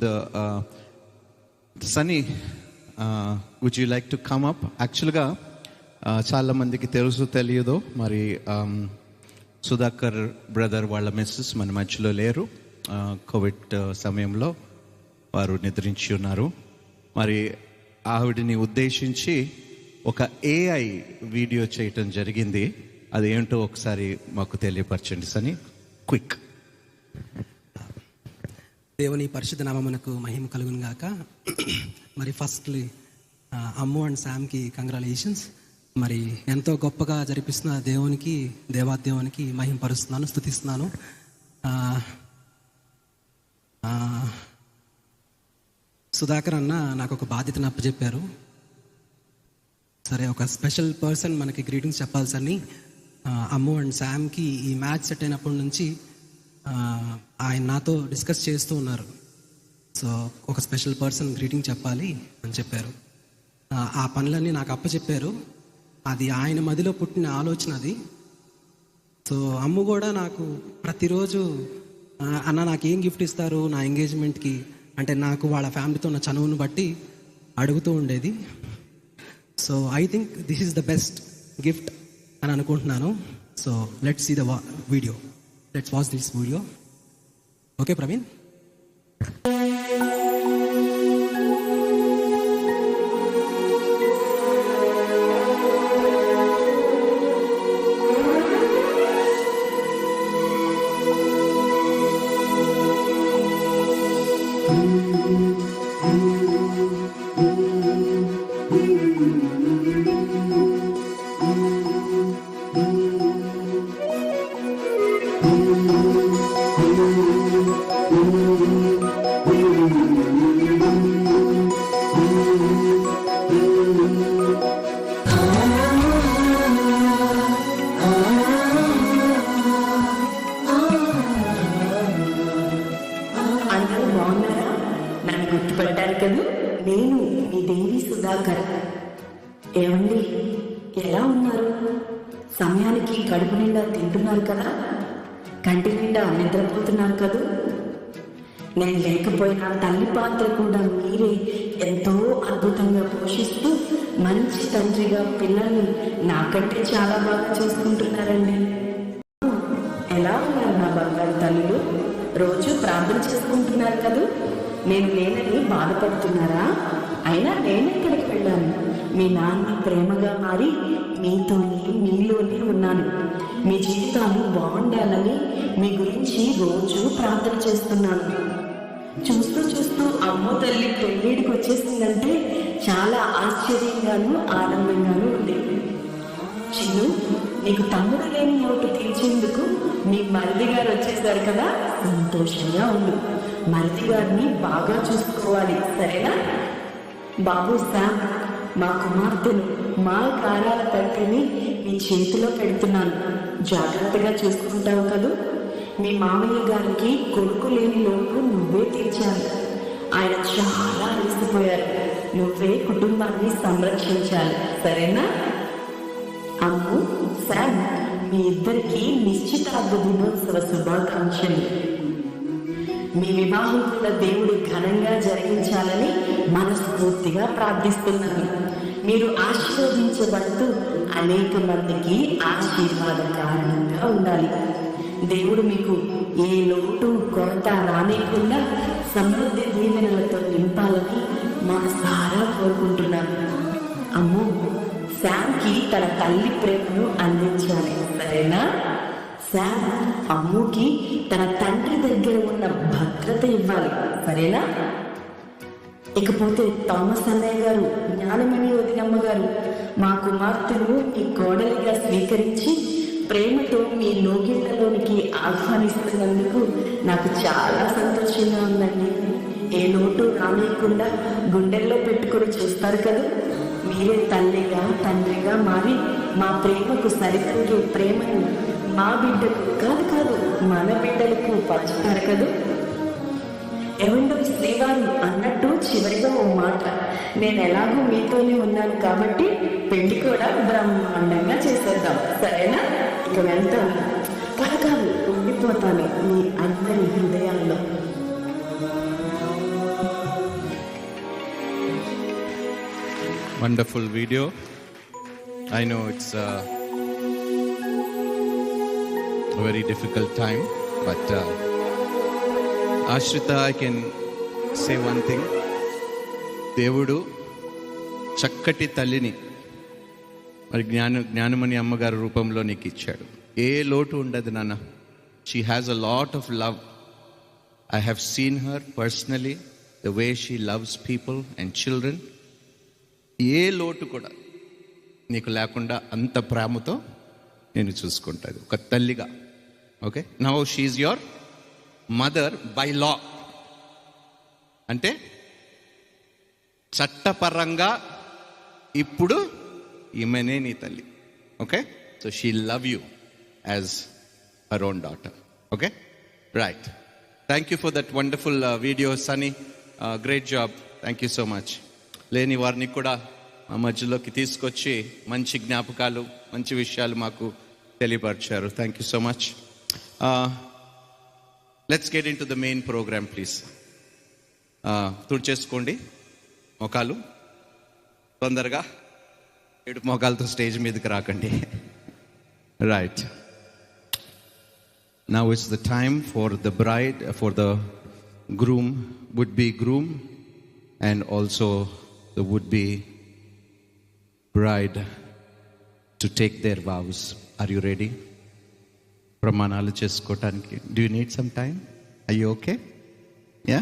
the uh, Sunny, uh, would you like to come up? యాక్చువల్గా uh, చాలా మందికి తెలుసు తెలియదు. మరి um, సుధాకర్ బ్రదర్ వాళ్ళ మిస్సెస్ మన మధ్యలో లేరు. Uh, కోవిడ్ uh, సమయంలో వారు నిద్రించి ఉన్నారు. మరి ఆవిడని ఉద్దేశించి ఒక ఏఐ వీడియో చేయటం జరిగింది. అది ఏంటో ఒకసారి మాకు తెలియపరచండి సని క్విక్ దేవుని పరిశుద్ధ నామమునకు మహిమ కలుగును గాక. మరి ఫస్ట్లీ అమ్ము అండ్ శామ్కి కంగ్రాలేషన్స్ మరి ఎంతో గొప్పగా జరిపిస్తున్న దేవునికి దేవాదేవునికి మహిమ పరుస్తున్నాను స్థుతిస్తున్నాను. ఆ, సుధాకర్ అన్న నాకు ఒక బాధ్యతను అప్పచెప్పారు. సరే ఒక స్పెషల్ పర్సన్ మనకి గ్రీటింగ్స్ చెప్పాల్సని ఆ, అమ్ము అండ్ శామ్కి ఈ మ్యాచ్ సెట్ అయినప్పటి నుంచి ఆయన నాతో డిస్కస్ చేస్తూ ఉన్నారు. సో ఒక స్పెషల్ పర్సన్ గ్రీటింగ్ చెప్పాలి అని చెప్పారు. ఆ, పనులన్నీ నాకు అప్పచెప్పారు. అది ఆయన మదిలో పుట్టిన ఆలోచన అది. సో అమ్మ కూడా నాకు ప్రతిరోజు అన్న నాకు ఏం గిఫ్ట్ ఇస్తారు నా ఎంగేజ్మెంట్కి? అంటే నాకు వాళ్ళ ఫ్యామిలీతో ఉన్న చనువును బట్టి అడుగుతూ ఉండేది. So I think this is the best gift అని అనుకుంటున్నాను. So let's see the video. let's watch this video. Okay, Praveen? Thank you. ఏమండి ఎలా ఉన్నారు? సమయానికి కడుపు నిండా తింటున్నారు కదా? కంటి నిండా నిద్రపోతున్నారు కదా? నేను లేకపోయినా తల్లి పాత్ర కూడా మీరే ఎంతో అద్భుతంగా పోషిస్తూ మంచి తండ్రిగా పిల్లల్ని నాకంటే చాలా బాగా చూసుకుంటున్నారండి. ఎలా ఉన్నారు నా బంగారు తల్లులు? రోజు ప్రార్థన చేసుకుంటున్నారు కదూ? నేను లేనని బాధపడుతున్నారా? అయినా నేను ఇక్కడికి వెళ్ళాను. మీ నాన్న ప్రేమగా మారి మీతోనే మీలోనే ఉన్నాను. మీ జీవితాలు బాగుండాలని మీ గురించి రోజు ప్రార్థన చేస్తున్నాను. చూస్తూ చూస్తూ అమ్మ తల్లి పెళ్ళిడికి వచ్చేసిందంటే చాలా ఆశ్చర్యంగాను ఆనందంగాను ఉంది. చిన్ను నీకు తమ్ముడు లేని లోటు తీర్చేందుకు మీ మరిది గారు వచ్చేసారు కదా? సంతోషంగా ఉండు. మరిది గారిని బాగా చూసుకోవాలి. సరేనా? బాబు శామ్ మా కుమార్తెను మా కారాల తండ్రిని మీ చేతిలో పెడుతున్నాను. జాగ్రత్తగా చూసుకుంటావు కదూ. మీ మామయ్య గారికి కొడుకు లేని లోపు నువ్వే తీర్చాలి. ఆయన చాలా అలసిపోయారు. నువ్వే కుటుంబాన్ని సంరక్షించాలి. సరేనా? అమ్ము శామ్ మీ ఇద్దరికి నిశ్చితార్థ దినోత్సవ శుభాకాంక్షలు. మీ వివాహం కూడా దేవుడు ఘనంగా జరిగించాలని మనస్ఫూర్తిగా ప్రార్థిస్తున్నాను. మీరు ఆశీర్వదించబడుతూ అనేక మందికి ఆశీర్వాద కారణంగా ఉండాలి. దేవుడు మీకు ఏ లోటు కొరత రానికుండా సమృద్ధి దీవెనలతో నింపాలని మనసారా కోరుకుంటున్నాను. అమ్మో శామ్కి తన తల్లి ప్రేమను అందించాలి. సరేనా? శామ్ అమ్ముకి తన తండ్రి దగ్గర ఉన్న భద్రత ఇవ్వాలి సరేనా? ఇకపోతే థామస్ అన్నయ్య గారు జ్ఞానమణి వదినమ్మ గారు మా కుమార్తెను మీ కోడలిగా స్వీకరించి ప్రేమతో మీ లోగిళ్ళలోనికి ఆహ్వానిస్తున్నందుకు నాకు చాలా సంతోషంగా ఉందండి. ఏ లోటు రానియకుండా గుండెల్లో పెట్టుకొని చూస్తారు కదా. మీరే తల్లిగా తండ్రిగా మారి మా ప్రేమకు సరిపోయే ప్రేమను మా బిడ్డకు కాదు కాదు మన బిడ్డలకు పంచు దొరకదు ఏమండో శ్రీవారు అన్నట్టు చివరిగా ఓ మాట. నేను ఎలాగో మీతోనే ఉన్నాను కాబట్టి పెళ్ళి కూడా బ్రహ్మాండంగా చేసేద్దాం. సరేనా? ఇక వెళ్తాను పథకాలు ఉండిపోతాను మీ అందరి హృదయాల్లో. Wonderful video I know it's very difficult time, but uh, Ashrita, I can say one thing. దేవుడు చక్కటి తల్లిని మరి జ్ఞాన జ్ఞానమణి అమ్మగారి రూపంలో నీకు ఇచ్చాడు. ఏ లోటు ఉండదు నాన్న. She has a lot of love I have seen her personally the way she loves people and children ఏ లోటు కూడా నీకు లేకుండా అంత ప్రేమతో నేను చూసుకుంటాను ఒక తల్లిగా. Okay now she's your mother by law అంటే చట్టపరంగా ఇప్పుడు ఈమెనే నీ తల్లి. Okay so she love you as her own daughter okay right thank you for that wonderful video Sunny great job thank you so much లేని వారిని కూడా మా మధ్యలోకి తీసుకొచ్చి మంచి జ్ఞాపకాలు మంచి విషయాలు మాకు తెలియపరిచారు. Thank you so much let's get in to the main programme please తుడిచేసుకోండి మొఖాలు తొందరగా ఏడు మొఖాలతో స్టేజ్ మీదకి రాకండి right now it's the time for the bride for the groom would be groom and also the would be bride to take their vows. Are you ready ప్రమాణాలు చేసుకోవటానికి do you need some time I okay yeah